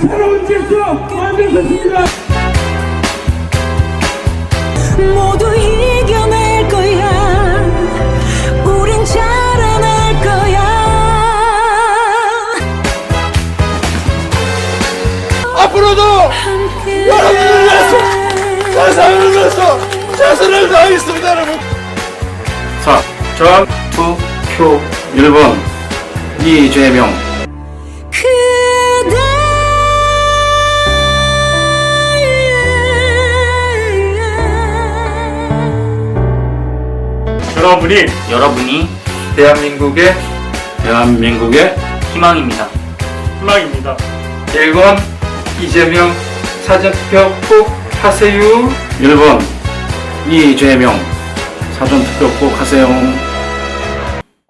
새로운 질서 만들었습니다. 모두 이겨낼 거야 우린 자라날 거야 앞으로도 함께 여러분을 위해서 세상을 위해서 최선을 다하겠습니다, 여러분. 자, 전투표 1번 이재명 여러분이 여러분이 대한민국의 대한민국의 희망입니다. 희망입니다. 1번 이재명 사전투표 꼭 하세요. 1번 이재명 사전투표 꼭 하세요.